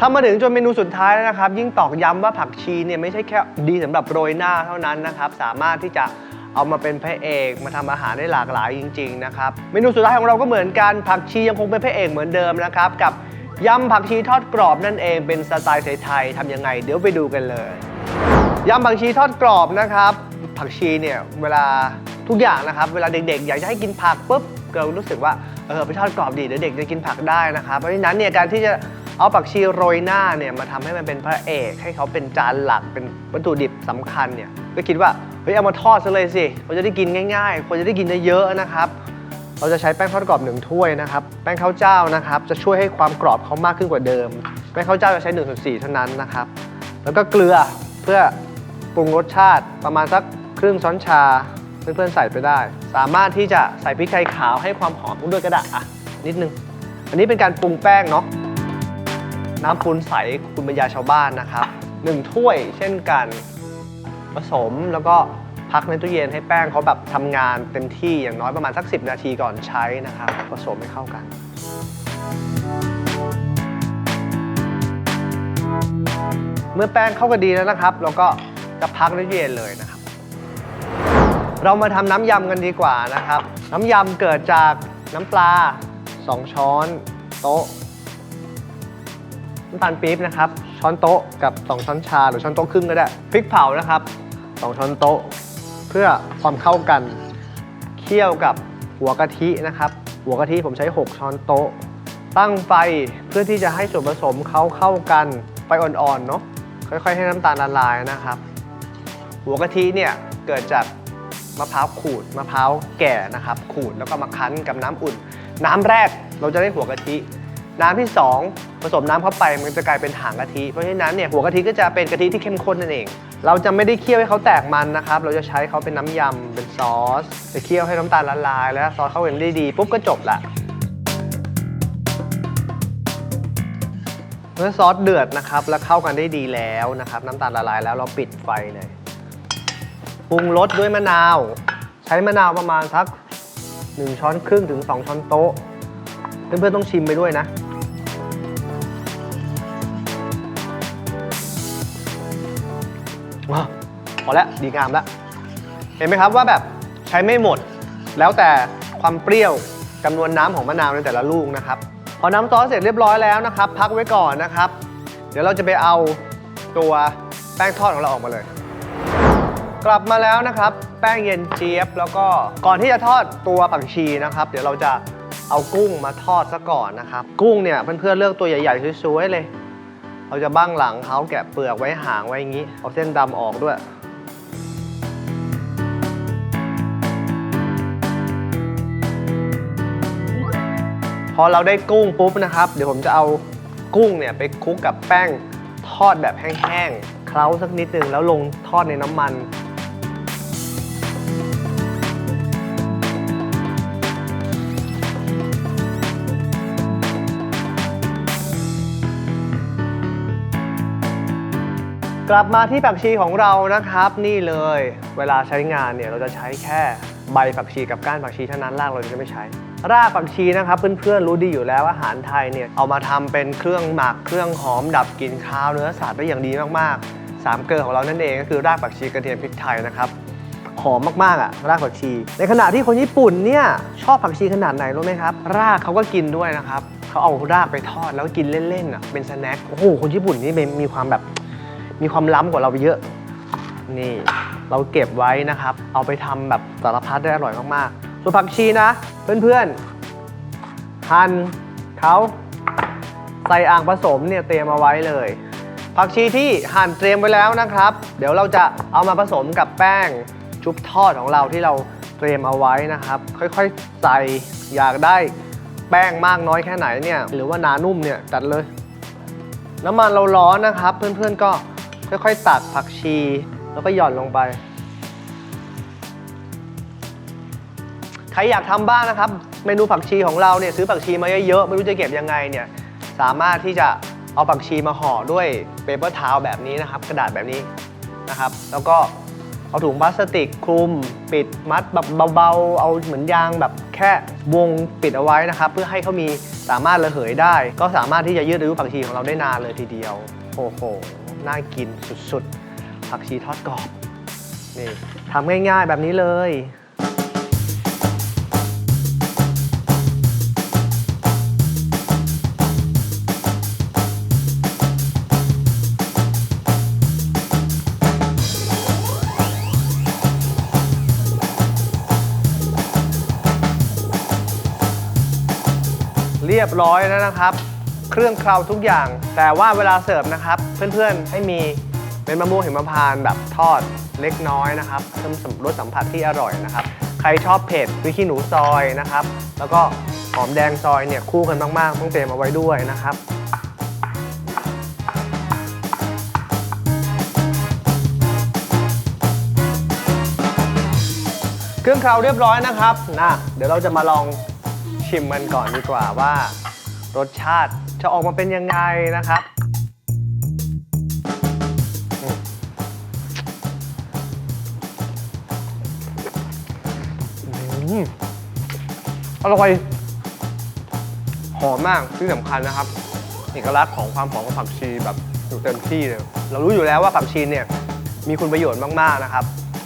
ทำมาถึงจนเมนูสุดท้ายแล้วนะครับ ยิ่งตอกย้ำว่าผักชีเนี่ยไม่ใช่แค่ดีสำหรับโรยหน้าเท่านั้นนะครับ สามารถที่จะเอามาเป็นพระเอกมาทำอาหารได้หลากหลายจริง ๆ นะครับ เมนูสุดท้ายของเราก็เหมือนกันผักชียังคงเป็นพระเอกเหมือนเดิมนะครับ กับยำผักชีทอดกรอบนั่นเองเป็นสไตล์ไทยๆทำยังไง เดี๋ยวไปดูกันเลยยำผักชีทอดกรอบนะครับ ผักชีเนี่ยเวลาทุกอย่างนะครับ เวลาเด็กๆ อยากจะให้กินผักปุ๊บเรารู้สึกว่าเออไปทอดกรอบดีเดี๋ยวเด็กจะกินผักได้นะครับเพราะฉะนั้นเนี่ยการที่จะ เอาผักชีโรยหน้าเนี่ยมาทำให้มันเป็นพระเอกให้เขาเป็นจานหลักเป็นวัตถุดิบสำคัญเนี่ยก็คิดว่าเฮ้ยเอามาทอดซะเลยสิเราจะได้กินง่ายๆคนจะได้กินเยอะๆนะครับเราจะใช้แป้งทอดกรอบหนึ่งถ้วยนะครับ แป้งข้าวเจ้านะครับ จะช่วยให้ความกรอบเขามากขึ้นกว่าเดิม แป้งข้าวเจ้าจะใช้1นส่วนสเท่านั้นนะครับ แล้วก็เกลือเพื่อปรุงรสชาติประมาณสักครึ่งช้อนชา เพื่อนๆใส่ไปได้ สามารถที่จะใส่พริกไทยขาวให้ความหอมด้วยก็ได้อะนิดนึง อันนี้เป็นการปรุงแป้งเนาะ น้ำปูนใสคุณบรรยาชาวบ้านนะครับหนึ่งถ้วยเช่นกันผสมแล้วก็พักในตู้เย็นให้แป้งเขาแบบทำงานเต็มที่อย่างน้อยประมาณสัก 10 นาทีก่อนใช้นะครับผสมให้เข้ากัน เมื่อแป้งเข้ากันดีแล้วนะครับ เราก็จะพักในตู้เย็นเลยนะครับ เรามาทำน้ำยำกันดีกว่านะครับ น้ำยำเกิดจากน้ำปลา 2 ช้อนโต๊ะ น้ำตาลปี๊บนะครับ ช้อนโต๊ะกับ 2 ช้อนชาหรือช้อนโต๊ะครึ่งก็ได้ พริกเผานะครับ 2 ช้อนโต๊ะ เพื่อความเข้ากัน เคี่ยวกับหัวกะทินะครับ หัวกะทิผมใช้ 6 ช้อนโต๊ะ ตั้งไฟเพื่อที่จะให้ส่วนผสมเขาเข้ากัน ไฟอ่อนๆเนาะ ค่อยๆ ให้น้ำตาลละลายนะครับ หัวกะทิเนี่ยเกิดจากมะพร้าวขูดมะพร้าวแก่นะครับ ขูดแล้วก็มาคั้นกับน้ำอุ่น น้ำแรกเราจะได้หัวกะทิ น้ำที่ 2 ผสมน้ำเข้าไปมันจะกลายเป็นหางกะทิ เพราะฉะนั้นเนี่ยหัวกะทิก็จะเป็นกะทิที่เข้มข้นนั่นเอง เราจะไม่ได้เคี่ยวให้เขาแตกมันนะครับ เราจะใช้เขาเป็นน้ำยำเป็นซอส จะเคี่ยวให้น้ำตาลละลาย แล้วซอสเข้ากันได้ดีปุ๊บก็จบละเมื่อซอสเดือดนะครับแล้วเข้ากันได้ดีแล้วนะครับ น้ำตาลละลายแล้วเราปิดไฟเลยปรุงรสด้วยมะนาว ใช้มะนาวประมาณสัก 1 ช้อนครึ่งถึง 2 ช้อนโต๊ะ เพื่อนๆต้องชิมไปด้วยนะ ว้าวพอแล้วดีงามแล้วเห็นไหมครับว่าแบบใช้ไม่หมด แล้วแต่ความเปรี้ยวจำนวนน้ำของมะนาวในแต่ละลูกนะครับพอน้ำซอสเสร็จเรียบร้อยแล้วนะครับ พักไว้ก่อนนะครับ เดี๋ยวเราจะไปเอาตัวแป้งทอดของเราออกมาเลย กลับมาแล้วนะครับ แป้งเย็นเจี๊ยบ แล้วก็ก่อนที่จะทอดตัวผักชีนะครับ เดี๋ยวเราจะเอากุ้งมาทอดซะก่อนนะครับ กุ้งเนี่ยเพื่อนๆเลือกตัวใหญ่ๆสวยๆเลย เราจะบ้างหลังเขาแกะเปลือกไว้หางไว้อย่างนี้ เอาเส้นดำออกด้วย พอเราได้กุ้งปุ๊บนะครับ เดี๋ยวผมจะเอากุ้งเนี่ยไปคลุกกับแป้งทอดแบบแห้งๆเคล้าสักนิดนึงแล้วลงทอดในน้ำมัน กลับมาที่ผักชีของเรานะครับ นี่เลย เวลาใช้งานเนี่ยเราจะใช้แค่ใบผักชีกับก้านผักชีเท่านั้นรากเราจะไม่ใช้ รากผักชีนะครับเพื่อนๆรู้ดีอยู่แล้วอาหารไทยเนี่ยเอามาทำเป็นเครื่องหมักเครื่องหอมดับกลิ่นคาวเนื้อสัตว์ได้อย่างดีมากๆสามเกลือของเรานั่นเองก็คือรากผักชีกระเทียมพริกไทยนะครับหอมมากๆอะรากผักชี ในขณะที่คนญี่ปุ่นเนี่ยชอบผักชีขนาดไหนรู้ไหมครับ รากเขาก็กินด้วยนะครับเขาเอารากไปทอดแล้วกินเล่นๆอะเป็นสแน็คโอ้โหคนญี่ปุ่นนี่มีความแบบ มีความล้ำกว่าเราไปเยอะ นี่เราเก็บไว้นะครับ เอาไปทำแบบสารพัดได้อร่อยมากๆ ส่วนผักชีนะ เพื่อนๆหั่นเขาใส่อ่างผสมเนี่ยเตรียมเอาไว้เลย ผักชีที่หั่นเตรียมไว้แล้วนะครับ เดี๋ยวเราจะเอามาผสมกับแป้งชุบทอดของเราที่เราเตรียมเอาไว้นะครับ ค่อยๆใส่อยากได้แป้งมากน้อยแค่ไหนเนี่ยหรือว่าหนานุ่มเนี่ยจัดเลย น้ำมันเราร้อนนะครับ เพื่อนๆก็ ค่อยๆตักผักชี แล้วก็หย่อนลงไป ใครอยากทำบ้างนะครับ เมนูผักชีของเราเนี่ยซื้อผักชีมาเยอะๆ ไม่รู้จะเก็บยังไงเนี่ย สามารถที่จะเอาผักชีมาห่อด้วยเปเปอร์ทาวแบบนี้นะครับ กระดาษแบบนี้นะครับ แล้วก็เอาถุงพลาสติกคลุม ปิดมัดแบบเบาๆ เอาเหมือนยางแบบแค่วงปิดเอาไว้นะครับ เพื่อให้เขามีสามารถระเหยได้ ก็สามารถที่จะยืดอายุผักชีของเราได้นานเลยทีเดียวโอ้โห น่ากินสุดๆ ผักชีทอดกรอบ นี่ทำง่ายๆแบบนี้เลย เรียบร้อยแล้วนะครับ เครื่องเคล้าทุกอย่าง แต่ว่าเวลาเสิร์ฟนะครับ เพื่อนๆให้มีเป็นมะม่วงหิมพานต์แบบทอดเล็กน้อยนะครับเพิ่มรสสัมผัสที่อร่อยนะครับ ใครชอบเผ็ดวิขี้หนูซอยนะครับ แล้วก็หอมแดงซอยเนี่ยคู่กันมากๆต้องเตรียมเอาไว้ด้วยนะครับเครื่องเคล้าเรียบร้อยนะครับนะเดี๋ยวเราจะมาลองชิมมันก่อนดีกว่าว่า รสชาติจะออกมาเป็นยังไงนะครับอืมอืมอร่อย หอมมากที่สำคัญนะครับเอกลักษณ์ของความหอมของผักชีแบบอยู่เต็มที่เลย เรารู้อยู่แล้วว่าผักชีเนี่ยมีคุณประโยชน์มากๆนะครับ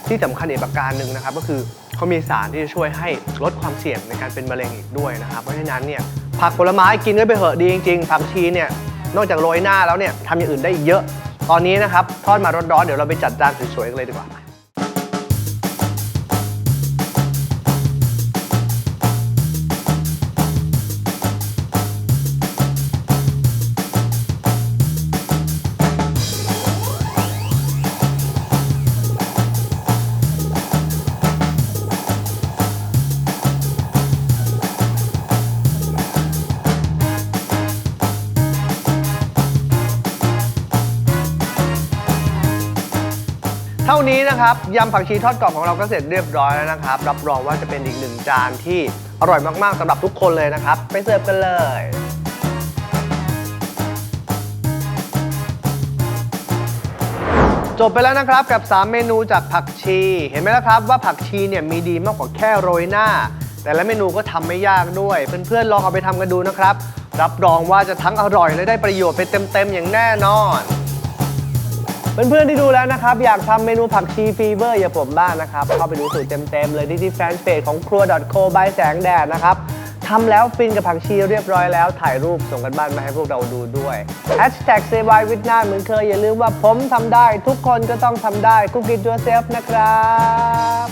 ที่สำคัญอีกประการหนึ่งนะครับ ก็คือเขามีสารที่จะช่วยให้ลดความเสี่ยงในการเป็นมะเร็งอีกด้วยนะครับ เพราะฉะนั้นเนี่ย ผักผลไม้กินด้ไปเหอะดีจริงๆผักชีเนี่ยนอกจากโรยหน้าแล้วเนี่ยทำอย่างอื่นได้อีกเยอะ ตอนนี้นะครับทอดมาร้อนๆเดี๋ยวเราไปจัดจานสวยๆกันเลยดีกว่า ท่านี้นะครับยำผักชีทอดกรอบของเราก็เสร็จเรียบร้อยแล้วนะครับ รับรองว่าจะเป็นอีกหนึ่งจานที่อร่อยมากๆสำหรับทุกคนเลยนะครับ ไปเสิร์ฟกันเลยจบไปแล้วนะครับกับ 3 เมนูจากผักชี เห็นไหมล่ะครับว่าผักชีเนี่ยมีดีมากกว่าแค่โรยหน้า แต่ละเมนูก็ทำไม่ยากด้วย เพื่อนๆลองเอาไปทำกันดูนะครับ รับรองว่าจะทั้งอร่อยและได้ประโยชน์ไปเต็มๆอย่างแน่นอน เพื่อนๆที่ดูแล้วนะครับ อยากทำเมนูผักชีฟีเวอร์อย่าผมบ้างนะครับ เข้าไปดูสูตรเต็มๆเลยที่ที่แฟนเพจของครัว .co by แสงแดดนะครับทำแล้วฟินกับผักชีเรียบร้อยแล้ว ถ่ายรูปส่งกันบ้านมาให้พวกเราดูด้วย Hashtag s a y w i t h n a เหมือนเคย อย่าลืมว่าผมทำได้ ทุกคนก็ต้องทำได้ Cook it yourself นะครับ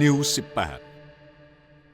News 18